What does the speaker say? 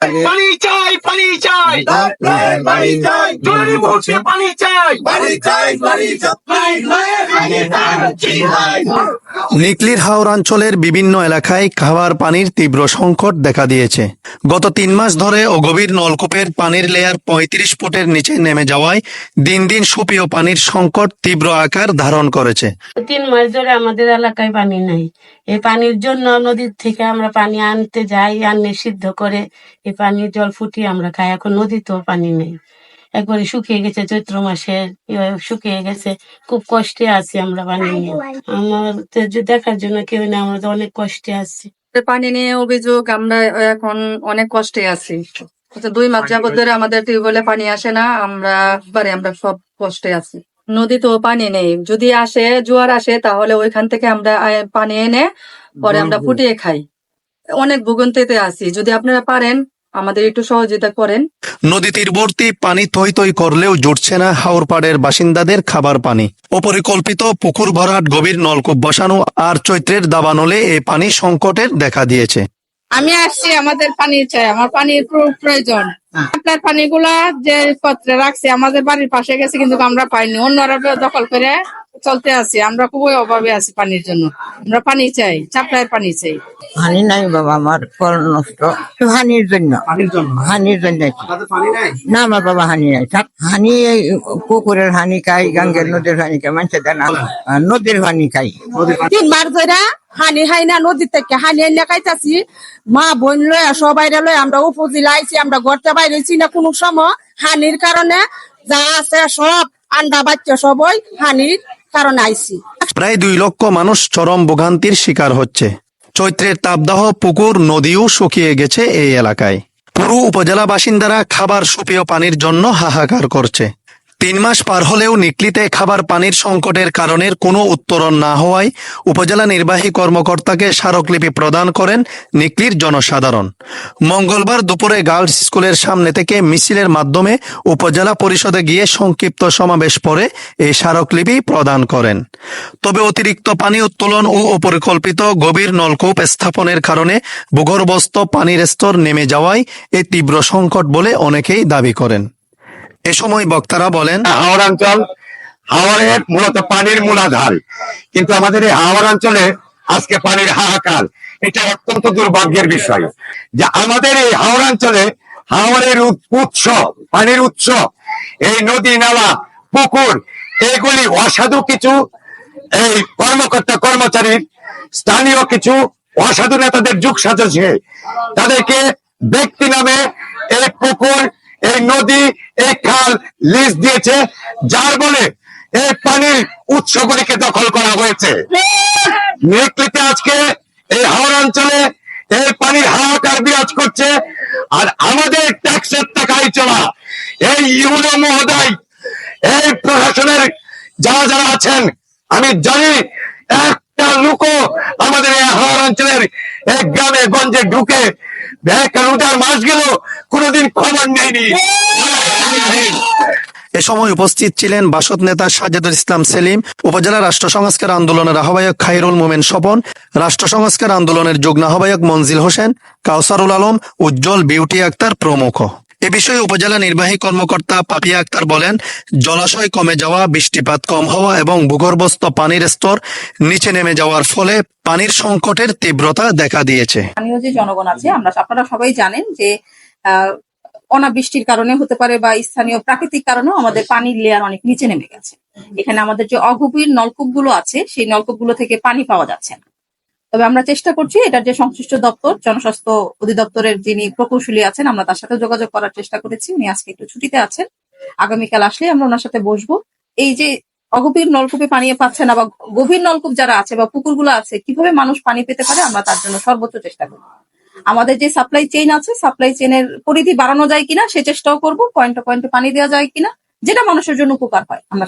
পানি চাই পানি চাই। পানি চাই জরুরি মুহূর্তে পানি চাই। পানি চাই পানি চাই। নিকলির হাওর অঞ্চলের বিভিন্ন এলাকায় খাবার পানির তীব্র সংকট দেখা দিয়েছে। গত তিন মাস ধরে ও গভীর নলকূপের পানির লেয়ার পঁয়ত্রিশ ফুটের নিচে নেমে যাওয়ায় দিন দিন সুপেয় পানির সংকট তীব্র আকার ধারণ করেছে। তিন মাস ধরে আমাদের এলাকায় পানি নাই। এই পানির জন্য নদীর থেকে আমরা পানি আনতে যাই আনলে সিদ্ধ করে এই পানির জল ফুটিয়ে আমরা খাই। এখন নদীতেও পানি নেই। একবারে শুকিয়ে গেছে চৈত্র মাসে শুকিয়ে গেছে। খুব কষ্টে আছি আমরা পানি নিয়ে। আমাদের দেখার জন্য কেউ নেই আমরা তো অনেক কষ্টে আছি। পানি নিয়ে অভিযোগ আমরা এখন অনেক কষ্টে আছি। দুই মাস যাবত ধরে আমাদের টিউবওয়েলে পানি আসে না আমরা বারে আমরা সব কষ্টে আছি। নদীতেও পানি নেই। যদি আসে জোয়ার আসে তাহলে ওইখান থেকে আমরা পানি এনে পরে আমরা ফুটিয়ে খাই। অনেক ভুগন্তিতে আছি। যদি আপনারা পারেন আমাদের একটু সহযোগিতা করেন। নদী তীরবর্তী পানি থই থই করলেও জুটছে না হাওরপাড়ের বাসিন্দাদের খাবার পানি। অপরিকল্পিত পুকুর ভরাট গভীর নলকূপ বসানো আর চৈত্রের দাবানলে এই পানি সংকটের দেখা দিয়েছে। আমি আসছি আমাদের পানি চাই আমার পানির খুব প্রয়োজন। আপনার পানিগুলা যে পত্রে রাখছে আমাদের বাড়ির পাশে গেছে কিন্তু আমরা পাইনি। অন্যরা দখল করে চলতে আছি। আমরা খুবই অভাবে আছি পানির জন্য। আমরা পানি চাই চাপড়ায় পানি চাই। হানি নাই বাবা আমার ফল নষ্ট। হানির জন্য। হানির জন্য? না আমার বাবা হানি নাই। হানি এই পুকুরের হানি খাই গাঙ্গের নদীর হানি খাই মানুষ নদীর হানি খাই তিন মাস ধরে হানি হাই না নদী থেকে। হানি এনে খাইতাছি মা বোন লয় সবাই লয় আমরা উপজেলা আইছি আমরা ঘরতে বাইরেছি না কোনো সময়। হানির কারণে যা আছে সব আন্ডা বাচ্চা সবাই হানির কারণে আইছি প্রায় দুই লক্ষ মানুষ চরম ভোগান্তির শিকার হচ্ছে। চৈত্রের তাপদাহ পুকুর, নদীও শুকিয়ে গেছে এই এলাকায়। পুরো উপজেলা বাসিন্দারা খাবার সুপেয় পানির জন্য হাহাকার করছে। তিন মাস পার হলেও নিকলিতে খাবার পানির সংকটের কারণের কোনো উত্তরণ না হওয়ায় উপজেলা নির্বাহী কর্মকর্তাকে স্মারকলিপি প্রদান করেন নিকলির জনসাধারণ। মঙ্গলবার দুপুরে গার্লস স্কুলের সামনে থেকে মিছিলের মাধ্যমে উপজেলা পরিষদে গিয়ে সংক্ষিপ্ত সমাবেশ পরে এই স্মারকলিপি প্রদান করেন। তবে অতিরিক্ত পানি উত্তোলন ও অপরিকল্পিত গভীর নলকূপ স্থাপনের কারণে ভূগর্ভস্থ পানির স্তর নেমে যাওয়ায় এ তীব্র সংকট বলে অনেকেই দাবি করেন। এ সময় বক্তারা বলেন, হাওড় অঞ্চল হাওড়ের মূলত পানির মূলাধার। কিন্তু আমাদের এই হাওড় অঞ্চলে আজকে পানির হাহাকার, এটা অত্যন্ত দুর্ভাগ্যের বিষয়। যে আমাদের এই হাওড় অঞ্চলে হাওড়ের উৎ- উৎস, পানির উৎস, এই নদী, নালা, পুকুর, এগুলি অসাধু কিছু, এই কর্মকর্তা কর্মচারীর স্থানীয় কিছু অসাধু নেতাদের যুগ সাজছে। তাদেরকে ব্যক্তি নামে এই পুকুর নদী এই খাল লিজ দিয়েছে, যার বলে এই পানির উৎসগুলিকে দখল করা হয়েছে। নেকলিতে আজকে এই হাওড় অঞ্চলে এই পানির হাহাকার বিরাজ করছে, আর আমাদের ট্যাক্সের টাকায় চলা, এই ইউনো মহোদয়, এই প্রশাসনের যারা যারা আছেন, আমি জানি একটা লোকও আমাদের এই হাওড় অঞ্চলের এক গ্রামে গঞ্জে ঢুকে, এক মাস গেল কোনোদিন খবর নেয়নি এ সময় উপস্থিত ছিলেন বাসদ নেতা সাজেদুল ইসলাম সেলিম উপজেলা রাষ্ট্র সংস্কার আন্দোলনের আহ্বায়ক খাইরুল মোমেন স্বপন রাষ্ট্র সংস্কার আন্দোলনের যুগ্ম আহ্বায়ক মনজিল হোসেন কাউসারুল আলম উজ্জ্বল বিউটি আক্তার প্রমুখ। এ বিষয়ে উপজেলা নির্বাহী কর্মকর্তা পাপিয়া আক্তার বলেন জলাশয় কমে যাওয়া বৃষ্টিপাত কম হওয়া এবং ভূগর্ভস্থ পানির স্তর নিচে নেমে যাওয়ার ফলে পানির সংকটের তীব্রতা দেখা দিয়েছে। জনগণ আছে আমরা আপনারা সবাই জানেন যে অনাবৃষ্টির কারণে হতে পারে বা স্থানীয় প্রাকৃতিক কারণেও আমাদের পানির লেয়ার অনেক নিচে নেমে গেছে। এখানে আমাদের যে অগভীর নলকূপগুলো আছে, সেই নলকূপগুলো থেকে পানি পাওয়া যাচ্ছে না। তবে আমরা চেষ্টা করছি এটার যে সংশ্লিষ্ট দপ্তর, জনস্বাস্থ্য অধিদপ্তরের যিনি প্রকৌশলী আছেন, আমরা তার সাথে যোগাযোগ করার চেষ্টা করেছি। উনি আজকে একটু ছুটিতে আছেন। আগামীকাল আসলে আমরা ওনার সাথে বসবো। এই যে অগভীর নলকূপে পানি পাচ্ছে না বা গভীর নলকূপ যারা আছে বা পুকুরগুলো আছে, কীভাবে মানুষ পানি পেতে পারে, আমরা তার জন্য সর্বোচ্চ চেষ্টা করব। আমাদের যে সাপ্লাই চেইন আছে সাপ্লাই চেইনের পরিধি বাড়ানো যায় কিনা, সে চেষ্টাও করব পয়েন্ট পয়েন্টে পানি দেওয়া যায় কিনা, যেটা মানুষের জন্য উপকার হয়। আমরা